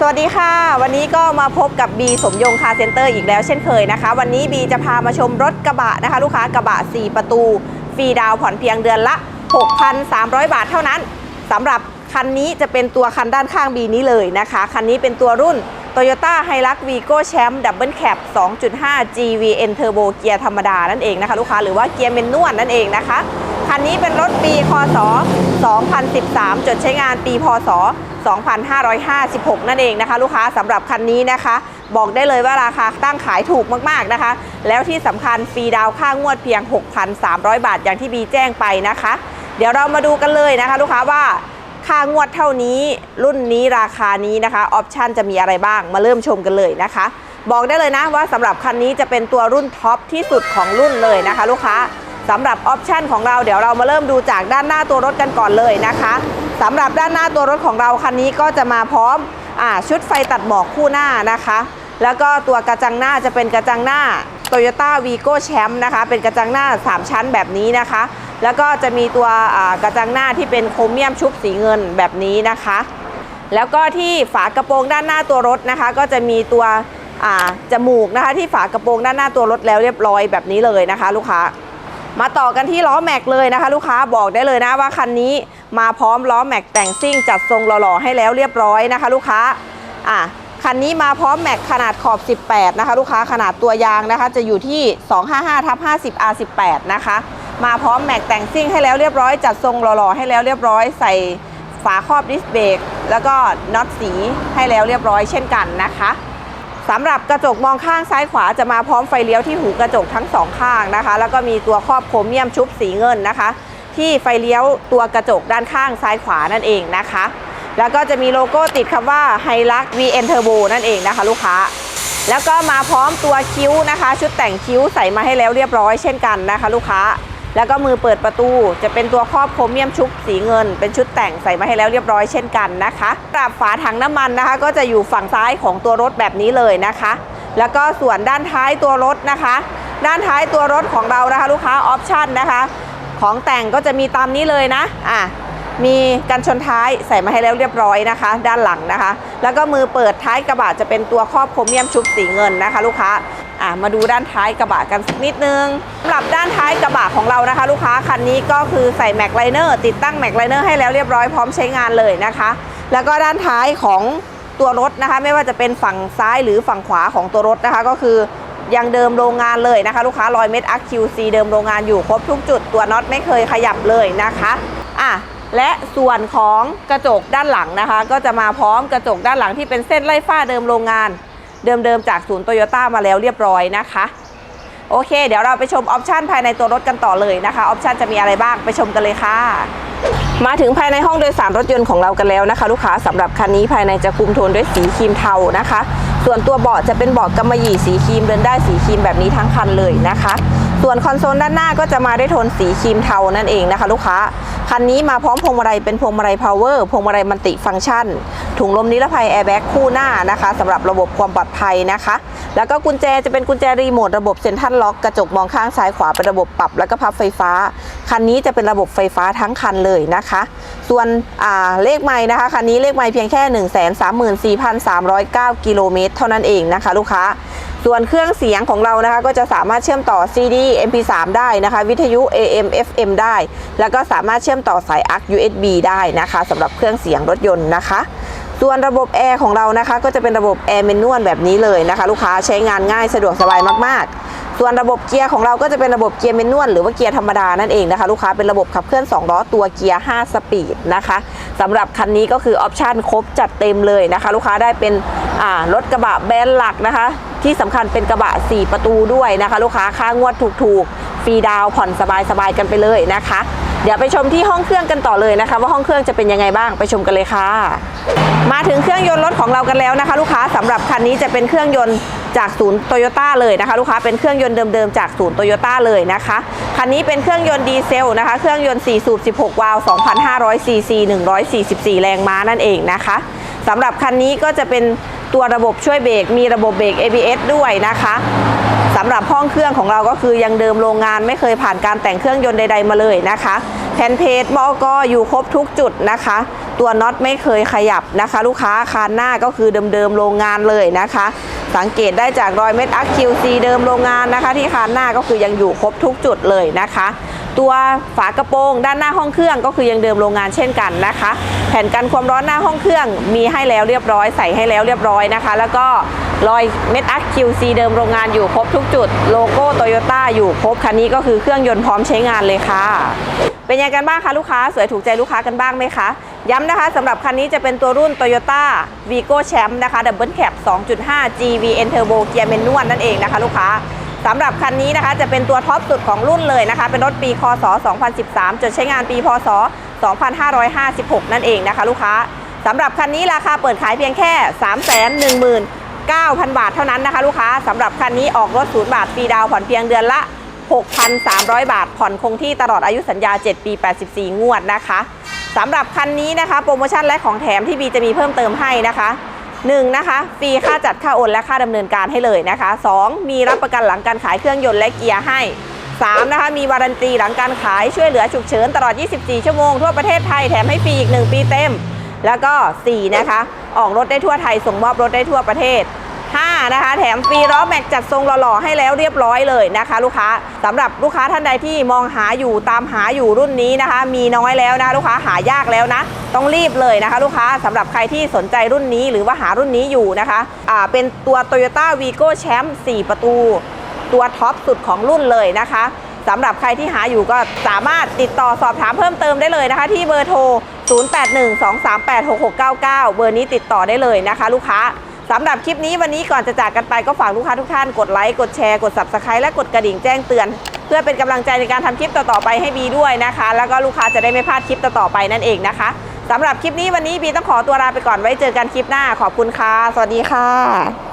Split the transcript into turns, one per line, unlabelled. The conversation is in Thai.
สวัสดีค่ะ วันนี้ก็มาพบกับบีสมยงคาเซ็นเตอร์อีกแล้วเช่นเคยนะคะ วันนี้บีจะพามาชมรถกระบะนะคะ ลูกค้ากระบะ 4 ประตูฟรีดาวผ่อนเพียงเดือนละ 6,300 บาทเท่านั้นสำหรับคันนี้จะเป็นตัวคันด้านข้างบีนี้เลยนะคะ คันนี้เป็นตัวรุ่น Toyota Hilux Vigo Champ Double Cab 2.5 GVN Turbo เกียร์ธรรมดานั่นเองนะคะ ลูกค้าหรือว่าเกียร์เมนนวลนั่นเองนะคะ คันนี้เป็นรถปีคศ 2013 จดใช้งานปีพศ 2556 นั่นเองนะคะ ลูกค้าสำหรับคันนี้นะคะ บอกได้เลยว่าราคาตั้งขายถูกมากๆนะคะ แล้วที่สำคัญฟรีดาวค่างวดเพียง 6,300 บาทอย่างที่บีแจ้งไปนะคะ เดี๋ยวเรามาดูกันเลยนะคะ ลูกค้าว่าค่างวดเท่านี้รุ่นนี้ราคานี้นะคะออปชันจะมีอะไรบ้างมาเริ่มชมกันเลยนะคะ บอกได้เลยนะว่าสำหรับคันนี้จะเป็นตัวรุ่นท็อปที่สุดของรุ่นเลยนะคะ ลูกค้า สำหรับออปชันของเราเดี๋ยวเรามาเริ่มดูจากด้านหน้าตัวรถกันก่อนเลยนะคะสำหรับด้านหน้าตัวรถของเราคันนี้ก็จะมาพร้อมอชุดไฟตัดหมอกคู่หน้านะคะ แล้วก็ตัวกระจังหน้าจะเป็นกระจังหน้า Toyota Vigo Champ นะคะ เป็นกระจังหน้า 3 ชั้นแบบนี้นะคะ แล้วก็จะมีตัวกระจังหน้าที่เป็นโครเมียมชุบสีเงินแบบนี้นะคะ แล้วก็ที่ฝากระโปรงด้านหน้าตัวรถนะคะ ก็จะมีตัวจมูกนะคะที่ฝากระโปรงด้านหน้าตัวรถแล้วเรียบร้อยแบบนี้เลยนะคะ ลูกค้า มาต่อกันที่ล้อแม็กเลยนะคะ ลูกค้าบอกได้เลยนะว่าคันนี้มาพร้อมล้อแม็กแต่งซิ่งจัดทรงหล่อๆให้แล้วเรียบร้อยนะคะ ลูกค้าอะคันนี้มาพร้อมแม็กขนาดขอบ 18 นะคะ ลูกค้าขนาดตัวยางนะคะ จะอยู่ที่ 255ทับ50 R18 นะคะ มาพร้อมแม็กแต่งซิ่งให้แล้วเรียบร้อย จัดทรงหล่อๆให้แล้วเรียบร้อย ใส่ฝาครอบดิสเบรกแล้วก็น็อตสีให้แล้วเรียบร้อยเช่นกันนะคะ สำหรับกระจกมองข้างซ้ายขวาจะมาพร้อมไฟเลี้ยวที่หูกระจกทั้งสองข้างนะคะ แล้วก็มีตัวครอบโครเมียมชุบสีเงินนะคะ ที่ไฟเลี้ยวตัวกระจกด้านข้างซ้ายขวานั่นเองนะคะ แล้วก็จะมีโลโก้ติดคำว่า h i l u x VN Turbo นั่นเองนะคะ ลูกค้า แล้วก็มาพร้อมตัวคิ้วนะคะ ชุดแต่งคิ้วใส่มาให้แล้วเรียบร้อยเช่นกันนะคะ ลูกค้า แล้วก็มือเปิดประตู จะเป็นตัวครอบโครเมียมชุบสีเงิน เป็นชุดแต่งใส่มาให้แล้วเรียบร้อยเช่นกันนะคะกราบฝาถังน้ำมันนะคะ ก็จะอยู่ฝั่งซ้ายของตัวรถแบบนี้เลยนะคะ แล้วก็ส่วนด้านท้ายตัวรถนะคะ ด้านท้ายตัวรถของเรานะคะ ลูกค้าออปชั่นนะคะ ของแต่งก็จะมีตามนี้เลยนะอะมีกันชนท้ายใส่มาให้แล้วเรียบร้อยนะคะ ด้านหลังนะคะ แล้วก็มือเปิดท้ายกระบะจะเป็นตัวครอบโครเมียมชุบสีเงินนะคะ ลูกค้า อะมาดูด้านท้ายกระบะกันสักนิดนึงสำหรับด้านท้ายกระบะของเรานะคะ ลูกค้าคันนี้ก็คือใส่แม็กไลเนอร์ติดตั้งแม็กไลเนอร์ให้แล้วเรียบร้อยพร้อมใช้งานเลยนะคะ แล้วก็ด้านท้ายของตัวรถนะคะ ไม่ว่าจะเป็นฝั่งซ้ายหรือฝั่งขวาของตัวรถนะคะ ก็คือยังเดิมโรงงานเลยนะคะ ลูกค้ารอยเม็ดอัก QC เดิมโรงงานอยู่ครบทุกจุดตัวน็อตไม่เคยขยับเลยนะคะอะและส่วนของกระจกด้านหลังนะคะ ก็จะมาพร้อมกระจกด้านหลังที่เป็นเส้นไล่ฝ้าเดิมโรงงาน เดิมๆจากศูนย์โตโยต้ามาแล้วเรียบร้อยนะคะ โอเค เดี๋ยวเราไปชมออปชันภายในตัวรถกันต่อเลยนะคะ ออปชันจะมีอะไรบ้างไปชมกันเลยค่ะ มาถึงภายในห้องโดยสารรถยนต์ของเรากันแล้วนะคะ ลูกค้าสำหรับคันนี้ภายในจะคุมโทนด้วยสีครีมเทานะคะ ส่วนตัวเบาะจะเป็นเบาะกำมะหยี่สีครีมเดินได้สีครีมแบบนี้ทั้งคันเลยนะคะ ส่วนคอนโซลด้านหน้าก็จะมาได้โทนสีครีมเทานั่นเองนะคะ ลูกค้า คันนี้มาพร้อมพวงมาลัยเป็นพวงมาลัยพาวเวอร์พวงมาลัยมัลติฟังก์ชัน ถุงลมนิรภัยแอร์แบ็กคู่หน้านะคะสำหรับระบบความปลอดภัยนะคะ แล้วก็กุญแจจะเป็นกุญแจรีโมทระบบเซ็นทรัลล็อกกระจกมองข้างซ้ายขวาเป็นระบบปรับแล้วก็พับไฟฟ้า คันนี้จะเป็นระบบไฟฟ้าทั้งคันเลยนะคะ ส่วนเลขไม้นะคะคันนี้เลขไม้เพียงแค่ 1 3 4 3 0 9 กิโลเมตรเท่านั้นเองนะคะ ลูกค้า ส่วนเครื่องเสียงของเรานะคะก็จะสามารถเชื่อมต่อ CD MP3 ได้นะคะ วิทยุ AM FM ได้ แล้วก็สามารถเชื่อมต่อสาย ARC USB ได้นะคะสำหรับเครื่องเสียงรถยนต์นะคะส่วนระบบแอร์ของเรานะคะก็จะเป็นระบบแอร์เมนวลแบบนี้เลยนะคะ ลูกค้าใช้งานง่ายสะดวกสบายมากๆ ส่วนระบบเกียร์ของเราก็จะเป็นระบบเกียร์เมนวลหรือว่าเกียร์ธรรมดานั่นเองนะคะ ลูกค้าเป็นระบบขับเคลื่อน 2 ล้อตัวเกียร์ 5 สปีดนะคะสำหรับคันนี้ก็คือออปชันครบจัดเต็มเลยนะคะ ลูกค้าได้เป็นรถกระบะแบรนด์หลักนะคะ ที่สำคัญเป็นกระบะ 4 ประตูด้วยนะคะ ลูกค้าค่างวดถูกๆฟรีดาวผ่อนสบายๆกันไปเลยนะคะ เดี๋ยวไปชมที่ห้องเครื่องกันต่อเลยนะคะ ว่าห้องเครื่องจะเป็นยังไงบ้างไปชมกันเลยค่ะ มาถึงเครื่องยนต์รถของเรากันแล้วนะคะ ลูกค้าสำหรับคันนี้จะเป็นเครื่องยนต์จากศูนย์โตโยต้าเลยนะคะ ลูกค้าเป็นเครื่องยนต์เดิมๆจากศูนย์โตโยต้าเลยนะคะคันนี้เป็นเครื่องยนต์ดีเซลนะคะ เครื่องยนต์4สูบ16 วาล์ว2,500ซีซี144 แรงม้านั่นเองนะคะ สำหรับคันนี้ก็จะเป็นตัวระบบช่วยเบรกมีระบบเบรก ABS ด้วยนะคะสำหรับห้องเครื่องของเราก็คือยังเดิมโรงงานไม่เคยผ่านการแต่งเครื่องยนต์ใด ๆมาเลยนะคะแผ่นเพจมอก็อยู่ครบทุกจุดนะคะ ตัวน็อตไม่เคยขยับนะคะ ลูกค้าคานหน้าก็คือเดิมๆโรงงานเลยนะคะ สังเกตได้จากรอยเม็ดอักคิวซีเดิมโรงงานนะคะ ที่คานหน้าก็คือยังอยู่ครบทุกจุดเลยนะคะ ตัวฝากระโปรงด้านหน้าห้องเครื่องก็คือยังเดิมโรงงานเช่นกันนะคะ แผ่นกันความร้อนหน้าห้องเครื่องมีให้แล้วเรียบร้อยใส่ให้แล้วเรียบร้อยนะคะ แล้วก็รอยเม็ดอักคิวซีเดิมโรงงานอยู่ครบทุกจุด โลโก้โตโยต้าอยู่ครบคันนี้ก็คือเครื่องยนต์พร้อมใช้งานเลยค่ะ เป็นยังไงกันบ้างคะลูกค้า สวยถูกใจลูกค้ากันบ้างไหมคะ ย้ำนะคะสำหรับคันนี้จะเป็นตัวรุ่น Toyota Vigo Champ นะคะ Double Cab 2.5 GVN Turbo เกียร์เมนนวลนั่นเองนะคะลูกค้า สำหรับคันนี้นะคะจะเป็นตัวท็อปสุดของรุ่นเลยนะคะ เป็นรถปีคศ 2013 จดใช้งานปีพศ 2556 นั่นเองนะคะ ลูกค้าสำหรับคันนี้ราคาเปิดขายเพียงแค่ 319,000 บาทเท่านั้นนะคะ ลูกค้าสำหรับคันนี้ออกรถศูนย์บาทฟรีดาวผ่อนเพียงเดือนละ 6,300 บาท ผ่อนคงที่ตลอดอายุสัญญา 7 ปี 84 งวดนะคะสำหรับคันนี้นะคะ โปรโมชั่นและของแถมที่บีจะมีเพิ่มเติมให้นะคะ 1. นะคะฟรีค่าจัดค่าโอนและค่าดำเนินการให้เลยนะคะ 2. มีรับประกันหลังการขายเครื่องยนต์และเกียร์ให้ 3. นะคะ มีวารันตีหลังการขายช่วยเหลือฉุกเฉินตลอด 24 ชั่วโมงทั่วประเทศไทยแถมให้ฟรีอีก 1 ปีเต็ม แล้วก็ 4 นะคะ ออกรถได้ทั่วไทยส่งมอบรถได้ทั่วประเทศ นะคะ แถมฟรีล้อแม็กจัดทรงหล่อๆให้แล้วเรียบร้อยเลยนะคะ ลูกค้าสำหรับลูกค้าท่านใดที่มองหาอยู่ตามหาอยู่รุ่นนี้นะคะ มีน้อยแล้วนะลูกค้าหายากแล้วนะ ต้องรีบเลยนะคะ ลูกค้าสำหรับใครที่สนใจรุ่นนี้หรือว่าหารุ่นนี้อยู่นะคะอ่าเป็นตัว Toyota Vigo Champ 4 ประตู ตัวท็อปสุดของรุ่นเลยนะคะสำหรับใครที่หาอยู่ก็สามารถติดต่อสอบถามเพิ่มเติมได้เลยนะคะ ที่เบอร์โทร 0812386699 เบอร์นี้ติดต่อได้เลยนะคะ ลูกค้า สำหรับคลิปนี้วันนี้ก่อนจะจากกันไปก็ฝากลูกค้าทุกท่านกดไลค์กดแชร์กด subscribe และกดกระดิ่งแจ้งเตือน เพื่อเป็นกำลังใจในการทำคลิปต่อๆไปให้บีด้วยนะคะ แล้วก็ลูกค้าจะได้ไม่พลาดคลิปต่อๆไปนั่นเองนะคะสำหรับคลิปนี้วันนี้บีต้องขอตัวลาไปก่อนไว้เจอกันคลิปหน้าขอบคุณค่ะ สวัสดีค่ะ